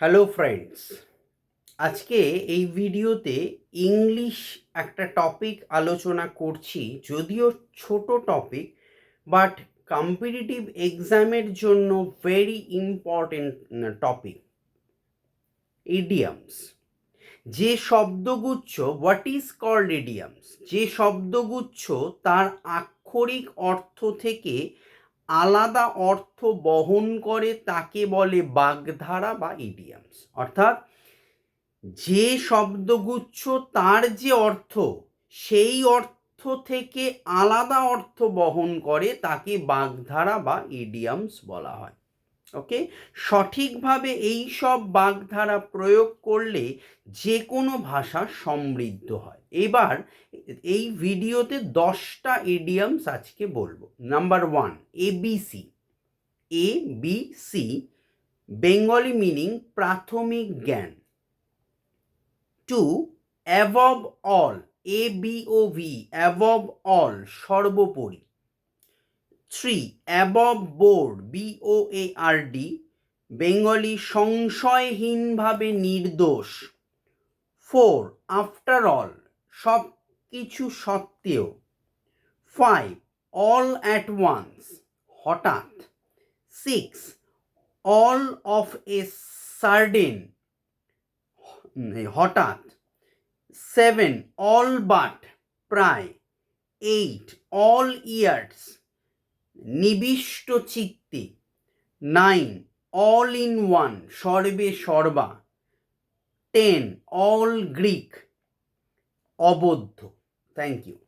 Hello friends আজকে এই ভিডিওতে ইংলিশ একটা টপিক আলোচনা করছি, যদিও ছোট টপিক বাট কম্পিটিটিভ এক্সামের জন্য ভেরি ইম্পর্টেন্ট টপিক ইডিয়ামস যে শব্দগুচ্ছ হোয়াট ইজ কল্ড ইডিয়ামস যে শব্দগুচ্ছ তার আক্ষরিক অর্থ থেকে আলাদা অর্থ বহন করে তাকে বলে বাগধারা বা ইডিয়ামস। অর্থাৎ যে শব্দগুচ্ছ তার যে অর্থ, সেই অর্থ থেকে আলাদা অর্থ বহন করে তাকে বাগধারা বা ইডিয়ামস বলা হয়। ওকে? সঠিকভাবে এই সব বাগধারা প্রয়োগ করলে যে কোনো ভাষা সমৃদ্ধ হয়। এবার এই ভিডিওতে দশটা ইডিয়ামস আজকে বলব। Number one ABC A B C Bengali meaning প্রাথমিক জ্ঞান। Two above all A B O V above all সর্বোপরি। Three above board B O A R D Bengali সংশয়হীনভাবে নির্দোষ। ফোর আফটার অল সব কিছু সত্ত্বেও। ফাইভ অল অ্যাট ওয়ান্স হঠাৎ। Six all of a sudden হঠাৎ। Seven all but প্রায়। Eight all ears নিবিষ্ট চিত্তে। নাইন অল ইন ওয়ান সর্বে সর্বা। Ten all Greek অবদ্ধ। Thank you